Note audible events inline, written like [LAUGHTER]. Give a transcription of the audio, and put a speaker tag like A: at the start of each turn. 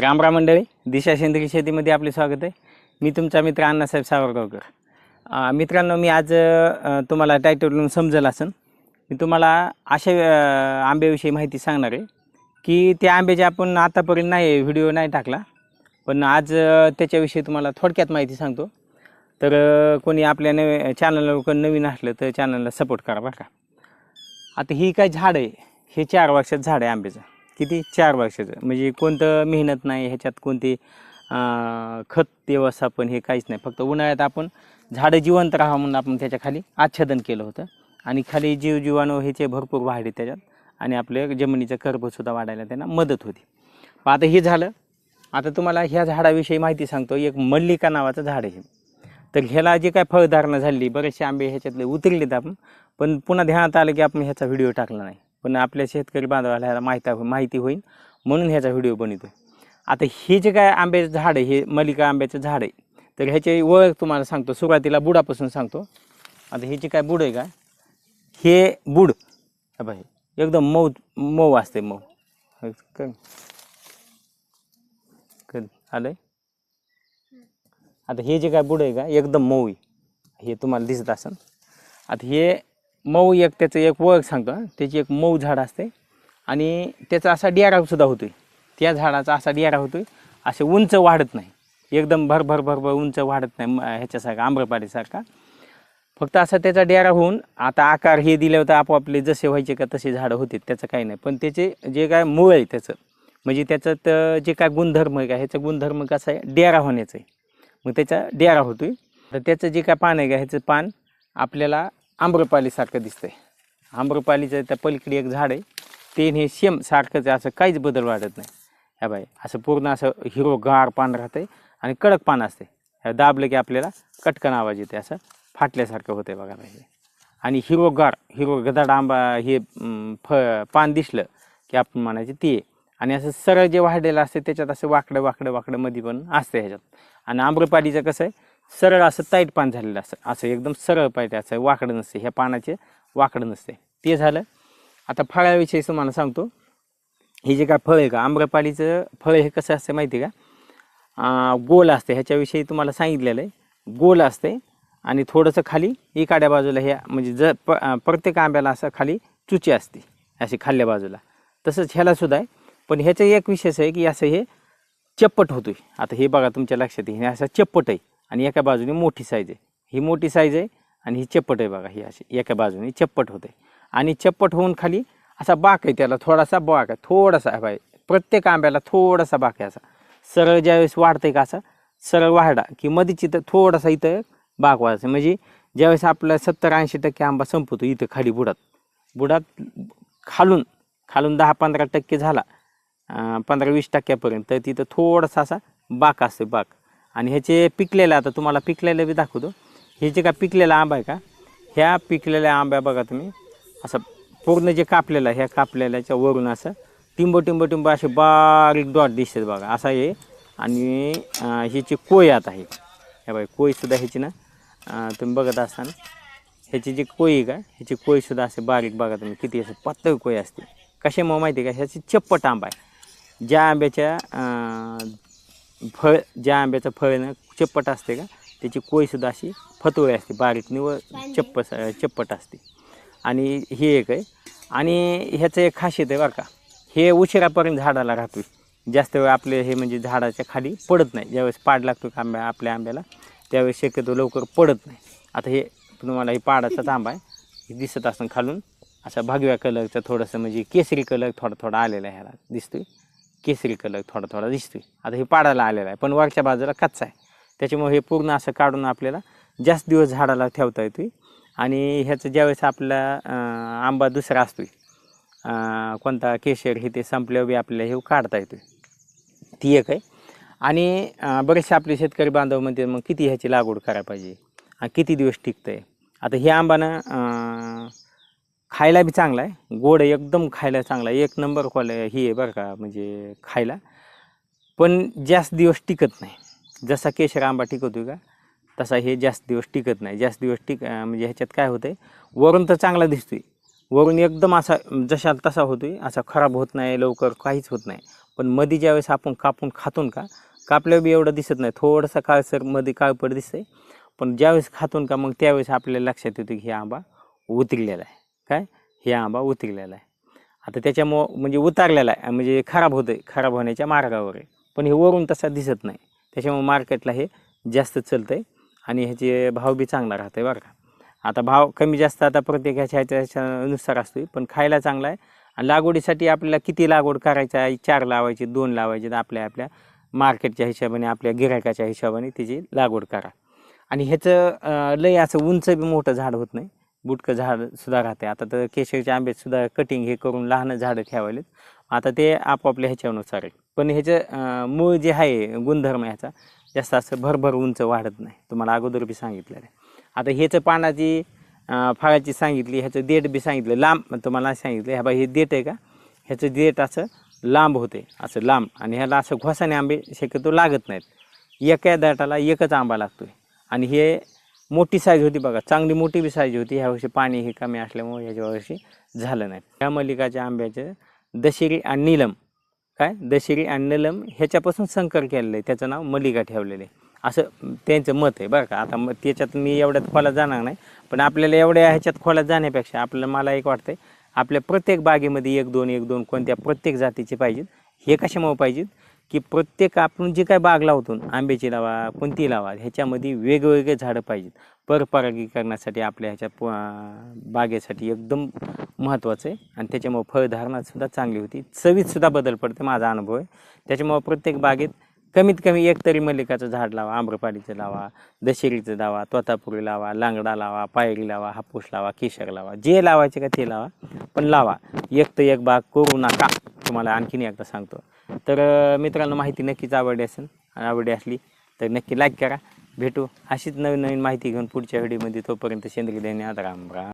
A: रामराम मंडळी दिशा सेंद्रिय शेतीमध्ये आपले स्वागत आहे. मी तुमचा मित्र अण्णासाहेब सावरगावकर. मित्रांनो मी आज तुम्हाला टायटलून समजेल असन. मी तुम्हाला अशा आंब्याविषयी माहिती सांगणार आहे की त्या आंब्याचे आपण आतापर्यंत नाही व्हिडिओ नाही टाकला पण आज त्याच्याविषयी तुम्हाला थोडक्यात माहिती सांगतो. तर कोणी आपल्या नवे चॅनलला लोक नवीन असलं तर चॅनलला सपोर्ट करा बरं का. आता ही काय झाड आहे हे चार वर्षात झाड आहे आंब्याचं. किती? चार वर्षाचं. म्हणजे कोणतं मेहनत नाही ह्याच्यात कोणती खत व्यवस्थापन हे काहीच नाही. फक्त उन्हाळ्यात आपण झाडं जिवंत राहा म्हणून आपण त्याच्याखाली आच्छादन केलं होतं. आणि खाली जीव जीवाणू ह्याचे भरपूर वाढले त्याच्यात. आणि आपल्या जमिनीचं कर्बसुद्धा वाढायला त्यांना मदत होती. मग आता हे झालं. आता तुम्हाला ह्या झाडाविषयी माहिती सांगतो. एक मल्लिका नावाचं झाड आहे हे. तर ह्याला जे काय फळधारणा झाली बरेचसे आंबे ह्याच्यातले उतरलेत आपण. पण पुन्हा ध्यानात आलं की आपण ह्याचा व्हिडिओ टाकला नाही. पण आपल्या शेतकरी बांधवाला ह्याला माहिती माहिती होईल म्हणून ह्याचा व्हिडिओ बनवतो आता हे जे काय आंब्याचं झाड आहे हे मलिका आंब्याचं झाड आहे तर ह्याची ओळख तुम्हाला सांगतो. सुरुवातीला बुडापासून सांगतो. आता हे जे काय बुड आहे का हे बुड हा हे एकदम मऊ मऊ असते मऊ. हे क- आलंय? आता हे जे काय बुड आहे का एकदम मऊ आहे. हे तुम्हाला दिसत असेल आता हे मऊ एक त्याचं एक ओळख सांगतो त्याची एक मऊ झाड असते. आणि त्याचा असा डियारासुद्धा होतो होतोय. त्या झाडाचा असा डियारा होतोय असे उंच वाढत नाही. एकदम भर भर भर भर उंच वाढत नाही म- ह्याच्यासारखा आम्रपालीसारखा. फक्त असा त्याचा डेरा होऊन आता आकार हे दिले होते आपोआपले जसे व्हायचे का तसे झाडं होते त्याचं काही नाही. पण त्याचे जे काय मूळ आहे त्याचं म्हणजे त्याचं तर जे काय गुणधर्म आहे का ह्याचा गुणधर्म कसा आहे? डेरा होण्याचं आहे. मग त्याचा डेरा होतोय. तर त्याचं जे काय पान आहे का ह्याचं पान आपल्याला आम्रपालीसारखं दिसतंय. आम्रपालीचं त्या पलीकडे एक झाड आहे. ते हे सेम सारखंच आहे, असं काहीच बदल वाटत नाही. ह्या बाई असं पूर्ण असं हिरो गार पान राहतंय आणि कडक पान असते ह्या दाबलं की आपल्याला कटकन आवाज येते असं फाटल्यासारखं होतंय बघा पाहिजे हे. आणि हिरोगार हिरो गदाड आंबा हे फ पान दिसलं की आपण म्हणायचे ते आहे. आणि असं सरळ जे वाढलेलं असते त्याच्यात असं वाकडं वाकडं वाकडं मध्ये पण असतं ह्याच्यात. आणि आम्रपालीचं कसं आहे सरळ असं ताईट पान झालेलं असतं. असं एकदम सरळ पाहिजे असं वाकडं नसते. ह्या पानाचे वाकडं नसते. ते झालं. आता फळाविषयी तुम्हाला सांगतो. हे जे काय फळ आहे का आम्रपालीचं फळ हे कसं असतं माहिती आहे का? गोल असते. ह्याच्याविषयी तुम्हाला सांगितलेलं आहे. गोल असते आणि थोडंसं खाली इकाड्या बाजूला हे म्हणजे ज प प्रत्येक आंब्याला असं खाली चुची असते. अशी खाल्ल्या बाजूला. तसंच ह्यालासुद्धा आहे. पण ह्याचं एक विशेष आहे की असं हे चप्पट होतो आहे आता हे बघा तुमच्या लक्षात येईल. हे असं चप्पट आहे. आणि एका बाजूने मोठी साईज आहे. ही मोठी साईज आहे आणि ही चप्पट आहे बघा ही अशी एका बाजूने चप्पट होते. आणि चप्पट होऊन खाली असा बाक आहे त्याला थोडासा बाक आहे थोडासा बाय प्रत्येक आंब्याला थोडासा बाक आहे असा. सरळ ज्यावेळेस वाढतंय का असा सरळ वाढा की मधीच इथं थोडासा इथं बाक वाढायचा म्हणजे ज्यावेळेस आपला सत्तर ऐंशी टक्के आंबा संपवतो इथं खाली बुडात. बुडात खालून खालून दहा पंधरा टक्के झाला पंधरा वीस टक्क्यापर्यंत तर तिथं थोडासा असा बाक असतो बाक. आणि ह्याचे पिकलेलं आता तुम्हाला पिकलेलं बी दाखवतो. हे जे का पिकलेला आंबा आहे का? ह्या पिकलेल्या आंब्या बघा तुम्ही. असं पूर्ण जे कापलेलं आहे ह्या कापलेल्याच्या वरून असं टिंब टिंब टिंब असे बारीक डॉट दिसतात बघा. असा हे. आणि ह्याची कोय आता आहे ह्या बघा कोयसुद्धा ह्याची ना तुम्ही बघत असताना. ह्याची जी कोई आहे का? ह्याची कोयसुद्धा असे बारीक बघा तुम्ही. किती असं पातळ कोय असते. कशामुळे माहिती आहे का? ह्याची चप्पट आंबा आहे. ज्या आंब्याच्या फळ ज्या आंब्याचं फळ ना चप्पट असते का त्याची कोयसुद्धा अशी फतोळी असते बारीक निव चप्प चप्पट असते. आणि हे एक आहे. आणि ह्याचं एक खासियत आहे बरं का हे उशिरापर्यंत झाडाला राहतोय. जास्त वेळ आपले हे म्हणजे झाडाच्या खाली पडत नाही. ज्यावेळेस पाड लागतो का आंब्या आपल्या आंब्याला त्यावेळेस शक्यतो लवकर पडत नाही. आता हे तुम्हाला हे पाडाचाच आंबा [LAUGHS] आहे. हे दिसत असून खालून असा भगव्या कलरचा थोडंसं म्हणजे केसरी कलर थोडा थोडा आलेला आहे ह्याला दिसतोय. केसरी कलर थोडा थोडा दिसतोय. आता हे पाडायला आलेला आहे पण वरच्या बाजूला कच्चा आहे. त्याच्यामुळे हे पूर्ण असं काढून आपल्याला जास्त दिवस झाडाला ठेवता येतोय. आणि ह्याचं ज्यावेळेस आपला आंबा दुसरा असतोय कोणता केशर हे ते संपल्यावर बी आपल्याला हे काढता येतोय. ती एक आहे. आणि बरेचसे आपले शेतकरी बांधव म्हणते मग किती ह्याची लागवड करायला पाहिजे? किती दिवस टिकतं आहे आता हे आंबानं खायला बी चांगला आहे. गोड एकदम खायला चांगला आहे. एक नंबर क्वाल ही आहे बरं का म्हणजे खायला. पण जास्त दिवस टिकत नाही. जसा केशर आंबा टिकवतो का तसा हे जास्त दिवस टिकत नाही. जास्त दिवस टिक म्हणजे ह्याच्यात काय होतं आहे वरून तर चांगला दिसतोय. वरून एकदम असा जशा तसा होतोय असा खराब होत नाही लवकर काहीच होत नाही. पण मध्ये ज्यावेळेस आपण कापून खातून का कापल्यावर बी एवढं दिसत नाही. थोडंसं काळसरमध्ये काळपट दिसतंय. पण ज्यावेळेस खातून का मग त्यावेळेस आपल्याला लक्षात येतं की हे आंबा उतरलेला आहे. काय? हे आंबा उतरलेला आहे. आता त्याच्यामुळं म्हणजे उतारलेला आहे. म्हणजे खराब होतं आहे खराब होण्याच्या मार्गावर आहे. पण हे वरून तसा दिसत नाही. त्याच्यामुळे मार्केटला हे जास्त चालतं आहे आणि ह्याचे भाव बी चांगला राहतं आहे बरं का. आता भाव कमी जास्त आता प्रत्येकाच्या ह्याच्या ह्याच्यानुसार असतो पण खायला चांगला आहे. आणि लागवडीसाठी आपल्याला किती लागवड करायचं आहे? चार लावायची दोन लावायचे तर आपल्या आपल्या मार्केटच्या हिशोबाने आपल्या गिरायकाच्या हिशोबाने त्याची लागवड करा. आणि ह्याचं लय असं उंच बी मोठं झाड होत नाही. बुटकं झाड सुद्धा राहते. आता तर केशरच्या आंब्यात सुद्धा कटिंग हे करून लहान झाडं ठेवायलेत. आता ते आपापल्या ह्याच्यानुसार आहे पण ह्याचं मूळ जे आहे गुणधर्म ह्याचा जास्त असं भरभर उंच वाढत नाही. तुम्हाला अगोदर बी सांगितलेलं आहे. आता ह्याचं पानाची फळाची सांगितली ह्याचं देठ बी सांगितलं लांब तुम्हाला सांगितलं ह्या बा हे देठ आहे का? ह्याचं देठ असं लांब होते असं लांब. आणि ह्याला असं घोसाने आंबे शक्यतो लागत नाहीत. एका दाटाला एकच आंबा लागतो आहे आणि हे मोठी साईज होती बघा. चांगली मोठी बी साईज होती. ह्या वर्षी पाणी हे कमी असल्यामुळे ह्याच्या वर्षी झालं नाही. ह्या मल्लिकाच्या आंब्याचं दशेरी आणि नीलम. काय? दशेरी आणि नीलम ह्याच्यापासून संकर केलेलं आहे. त्याचं नाव मल्लिका ठेवलेलं आहे. असं त्यांचं मत आहे बरं का. आता मग त्याच्यात मी एवढ्यात खोलात जाणार नाही. पण आपल्याला एवढ्या ह्याच्यात खोलात जाण्यापेक्षा आपल्याला मला एक वाटतंय आपल्या प्रत्येक बागेमध्ये एक दोन एक दोन कोणत्या प्रत्येक जातीचे पाहिजेत हे कशामुळे पाहिजेत? की प्रत्येक आपण जे काय बाग लावतो आंब्याची लावा कोणती लावा ह्याच्यामध्ये वेगवेगळे झाडं पाहिजेत. परपरागीकरणासाठी आपल्या ह्याच्या प- बागेसाठी एकदम महत्त्वाचं आहे. आणि त्याच्यामुळं फळधारणासुद्धा चांगली होती. चवीतसुद्धा बदल पडते माझा अनुभव आहे. त्याच्यामुळं प्रत्येक बागेत कमीत कमी एक तरी मल्लिकाचं झाड लावा आम्रपालीचं लावा दशेरीचं लावा तोतापुरी लावा लांगडा लावा पायरी लावा हापूस लावा केशर लावा. जे लावायचे का ते लावा पण लावा. एक तर एक बाग करू नका तुम्हाला आणखीन एकदा सांगतो. तर मित्रांनो माहिती नक्कीच आवडली असेल आवडली असली तर नक्की लाईक करा. भेटू अशीच नवीन नवीन माहिती घेऊन पुढच्या व्हिडिओमध्ये तोपर्यंत सेंद्रिय धन्यवाद राम राम.